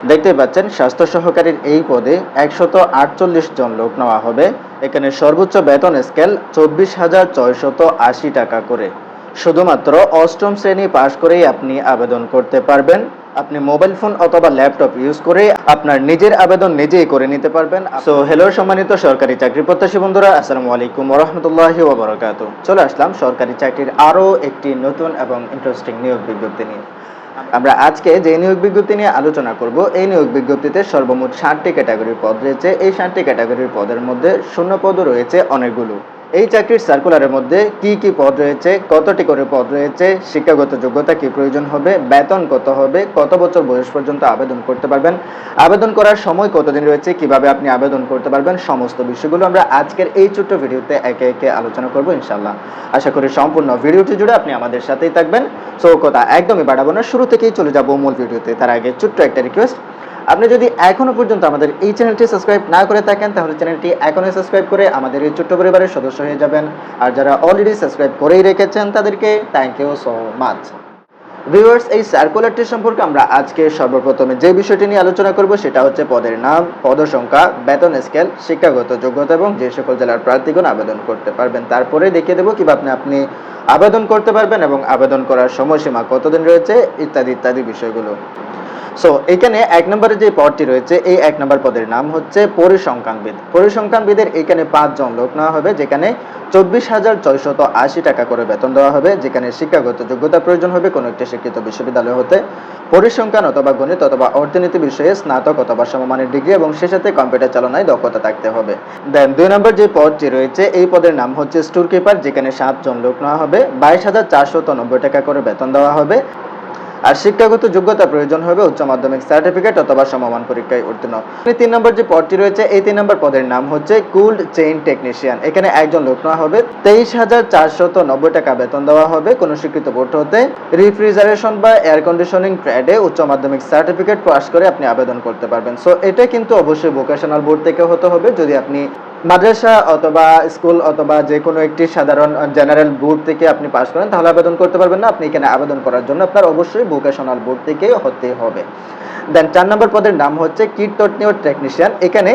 দেখতে পাচ্ছেন, স্বাস্থ্য সহকারীর এই পদে একশত আটচল্লিশ জন লোক নেওয়া হবে। এখানে সর্বোচ্চ বেতন স্কেল চব্বিশ হাজার ছয়শত আশি টাকা করে। শুধুমাত্র অষ্টম শ্রেণি পাশ করেই আপনি আবেদন করতে পারবেন। আপনি মোবাইল ফোন অথবা ল্যাপটপ ইউজ করে আপনার নিজের আবেদন নিজেই করে নিতে পারবেন। সো হ্যালো সম্মানিত সরকারি চাকরি প্রত্যাশী বন্ধুরা, আসসালামু আলাইকুম রহমতুল্লাহি ওবরাকাতু চলে আসলাম সরকারি চাকরির আরও একটি নতুন এবং ইন্টারেস্টিং নিয়োগ বিজ্ঞপ্তি নিয়ে। আমরা আজকে যে নিয়োগ বিজ্ঞপ্তি নিয়ে আলোচনা করব, এই নিয়োগ বিজ্ঞপ্তিতে সর্বমোট ষাটটি ক্যাটাগরির পদ রয়েছে। এই ষাটটি ক্যাটাগরির পদের মধ্যে শূন্য পদও রয়েছে অনেকগুলো। এই চাকরির সার্কুলারের মধ্যে কি কি পদ রয়েছে, কতটি করে পদ রয়েছে, শিক্ষাগত যোগ্যতা কি প্রয়োজন হবে, বেতন কত হবে, কত বছর বয়স পর্যন্ত আবেদন করতে পারবেন, আবেদন করার সময় কতদিন রয়েছে, কীভাবে আপনি আবেদন করতে পারবেন, সমস্ত বিষয়গুলো আমরা আজকের এই ছোট্ট ভিডিওতে একে একে আলোচনা করব ইনশাল্লাহ আশা করি সম্পূর্ণ ভিডিওটি জুড়ে আপনি আমাদের সাথেই থাকবেন। সো কথা একদমই বাড়াবো না। শুরু থেকেই চলে যাব মূল ভিডিওতে। তার আগে ছোট্ট একটা রিকোয়েস্ট আপনি যদি এখনও পর্যন্ত আমাদের এই চ্যানেলটি সাবস্ক্রাইব না করে থাকেন, তাহলে চ্যানেলটি এখনও সাবস্ক্রাইব করে আমাদের এই ছোট্ট পরিবারের সদস্য হয়ে যাবেন। আর যারা অলরেডি সাবস্ক্রাইব করেই রেখেছেন তাদেরকে thank you so much viewers এই সার্কুলারটি সম্পর্কে আমরা আজকে সর্বপ্রথমে যে বিষয়টি নিয়ে আলোচনা করব, সেটা হচ্ছে পদের নাম, পদসংখ্যা, বেতন স্কেল শিক্ষাগত যোগ্যতা এবং যে সকল জেলার প্রার্থীগণ আবেদন করতে পারবেন। তারপরে দেখিয়ে দেবো কীভাবে আপনি আপনি আবেদন করতে পারবেন এবং আবেদন করার সময়সীমা কতদিন রয়েছে, ইত্যাদি ইত্যাদি বিষয়গুলো। সো এখানে এক নম্বরে যে পদটি রয়েছে, এই এক নম্বর পদের নাম হচ্ছে পরিসংখ্যানবিদ। পরিসংখ্যানবিদের এখানে পাঁচজন লোক নেওয়া হবে, যেখানে চব্বিশ হাজার ছয়শত আশি টাকা করে বেতন দেওয়া হবে, যেখানে শিক্ষাগত যোগ্যতা প্রয়োজন হবে কোনো একটি শিক্ষিত বিশ্ববিদ্যালয় হতে। পরিসংখ্যান অথবা গণিত অথবা অর্থনীতি বিষয়ে স্নাতক অথবা সমমানের ডিগ্রি এবং সে সাথে কম্পিউটার চালনায় দক্ষতা থাকতে হবে। দেন দুই নম্বর যে পদটি রয়েছে, এই পদের নাম হচ্ছে স্টোর কিপার যেখানে সাতজন লোক নেওয়া হবে, বাইশ হাজার চারশত নব্বই টাকা করে বেতন দেওয়া হবে। আর শিক্ষাগত যোগ্যতা প্রয়োজন হবে উচ্চ মাধ্যমিক সার্টিফিকেট অথবা সমমান পরীক্ষায় উত্তীর্ণ। তিন নম্বর যে পদটি রয়েছে, এই তিন নম্বর পদের নাম হচ্ছে কুল্ড চেইন টেকনিশিয়ান। এখানে একজন লোক নেওয়া হবে, তেইশ হাজার চারশত নব্বই টাকা বেতন দেওয়া হবে কোনো স্বীকৃত বোর্ড হতে। রিফ্রিজারেশন বা এয়ার কন্ডিশনিং ট্রেডে উচ্চ মাধ্যমিক সার্টিফিকেট পাস করে আপনি আবেদন করতে পারবেন। সো এটা কিন্তু অবশ্যই ভোকেশনাল বোর্ড থেকে হতে হবে। যদি আপনি মাদ্রাসা অথবা স্কুল অথবা যে কোনো একটি সাধারণ জেনারেল বোর্ড থেকে আপনি পাস করেন, তাহলে আবেদন করতে পারবেন না। আপনি এখানে আবেদন করার জন্য আপনার অবশ্যই ভোকেশনাল বোর্ড থেকে হতে হবে। দেন চার নম্বর পদের নাম হচ্ছে কীটতজ্ঞ টেকনিশিয়ান এখানে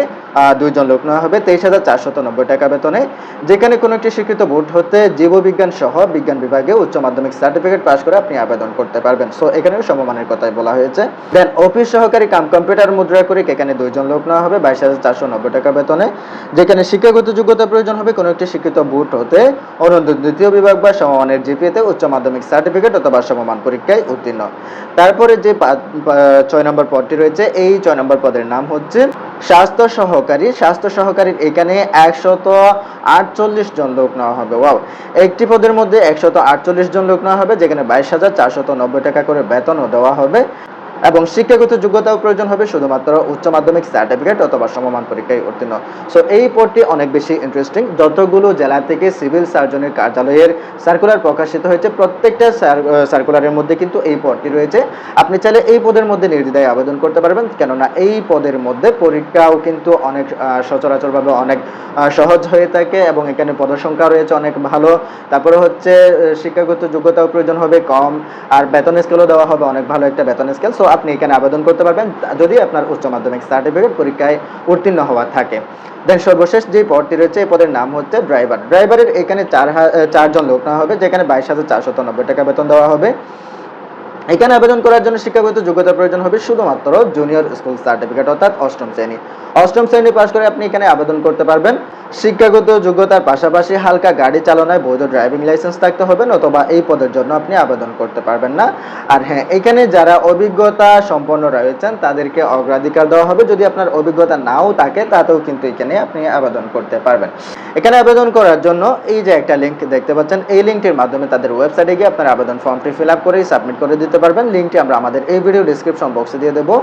দুইজন লোক নেওয়া হবে, তেইশ হাজার চারশত নব্বই টাকা বেতনে। যেখানে কোনো একটি স্বীকৃত বোর্ড হতে জীববিজ্ঞান সহ বিজ্ঞান বিভাগে উচ্চ মাধ্যমিক সার্টিফিকেট পাস করে আপনি আবেদন করতে পারবেন। সো এখানে সমমানের কথাই বলা হয়েছে। দেন অফিস সহকারী কাম কম্পিউটার মুদ্রা করে এখানে দুইজন লোক নেওয়া হবে, বাইশ হাজার চারশো নব্বই টাকা বেতনে। যেখানে শিক্ষাগত যোগ্যতা প্রয়োজন হবে, কোনো একটি শিক্ষিত বোর্ড হতে অনন্ত দ্বিতীয় বিভাগ বা সমমানের জিপিএতে উচ্চ মাধ্যমিক সার্টিফিকেট অথবা সমমান পরীক্ষায় উত্তীর্ণ। তারপরে যে ছয় নম্বর পদটি রয়েছে, এই ছয় নম্বর পদের নাম হচ্ছে স্বাস্থ্য সহকারী। স্বাস্থ্য সহকারীর এখানে একশত আটচল্লিশ জন লোক নেওয়া হবে। ওয়াও, একটি পদের মধ্যে একশত আটচল্লিশ জন লোক নেওয়া হবে, যেখানে বাইশ হাজার চারশত নব্বই টাকা করে বেতনও দেওয়া হবে। এবং শিক্ষাগত যোগ্যতাও প্রয়োজন হবে, শুধুমাত্র উচ্চ মাধ্যমিক সার্টিফিকেট অথবা সমমান পরীক্ষায় উত্তীর্ণ। সো এই পদটি অনেক বেশি ইন্টারেস্টিং যতগুলো জেলা থেকে সিভিল সার্জনের কার্যালয়ের সার্কুলার প্রকাশিত হয়েছে, প্রত্যেকটা সার্কুলারের মধ্যে কিন্তু এই পদটি রয়েছে। আপনি চাইলে এই পদের মধ্যে নির্দ্বিধায় আবেদন করতে পারবেন, কেননা এই পদের মধ্যে পরীক্ষাও কিন্তু অনেক সচরাচরভাবে অনেক সহজ হয়ে থাকে এবং এখানে পদসংখ্যা রয়েছে অনেক ভালো। তারপরে হচ্ছে শিক্ষাগত যোগ্যতাও প্রয়োজন হবে, কম, আর বেতন স্কেলও দেওয়া হবে, অনেক ভালো একটা বেতন স্কেল সো আপনি এখানে আবেদন করতে পারবেন যদি আপনার উচ্চ মাধ্যমিক সার্টিফিকেট পরীক্ষায় উত্তীর্ণ হওয়া থাকে। দেন সর্বশেষ যে পদটি রয়েছে, এই পদের নাম হচ্ছে ড্রাইভার ড্রাইভারের এখানে চার চারজন লোক নেওয়া হবে, যেখানে বাইশ হাজার চারশত নব্বই টাকা বেতন দেওয়া হবে। এখানে আবেদন করার জন্য শিক্ষাগত যোগ্যতা প্রয়োজন হবে শুধুমাত্র জুনিয়র স্কুল সার্টিফিকেট অর্থাৎ অষ্টম শ্রেণি। অষ্টম শ্রেণি পাশ করে আপনি এখানে আবেদন করতে পারবেন। শিক্ষাগত যোগ্যতার পাশাপাশি হালকা গাড়ি চালনায় বৈধ ড্রাইভিং লাইসেন্স থাকতে হবে অথবা এই পদের জন্য আপনি আবেদন করতে পারবেন না। আর হ্যাঁ এখানে যারা অভিজ্ঞতা সম্পন্ন রয়েছেন, তাদেরকে অগ্রাধিকার দেওয়া হবে। যদি আপনার অভিজ্ঞতা নাও থাকে, তাতেও কিন্তু এখানে আপনি আবেদন করতে পারবেন। এখানে আবেদন করার জন্য এই যে একটা লিঙ্ক দেখতে পাচ্ছেন, এই লিঙ্কটির মাধ্যমে তাদের ওয়েবসাইটে গিয়ে আপনার আবেদন ফর্মটি ফিল আপ করেই সাবমিট করে দিতে পারবেন। লিঙ্কটি আমরা আমাদের এই ভিডিও ডিসক্রিপশন বক্সে দিয়ে দেবো।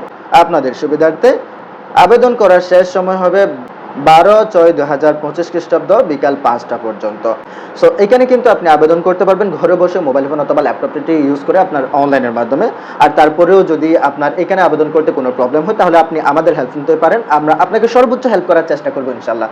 আপনাদের সুবিধার্থে আবেদন করার শেষ সময় হবে বারো ছয় দু হাজার পঁচিশ খ্রিস্টাব্দ বিকাল পাঁচটা পর্যন্ত। সো এখানে কিন্তু আপনি আবেদন করতে পারবেন ঘরে বসে মোবাইল ফোন অথবা ল্যাপটপটি ইউজ করে আপনার অনলাইনের মাধ্যমে। আর তারপরেও যদি আপনার এখানে আবেদন করতে কোনো প্রবলেম হয়, তাহলে আপনি আমাদের হেল্প নিতে পারেন। আমরা আপনাকে সর্বোচ্চ হেল্প করার চেষ্টা করব ইনশাল্লাহ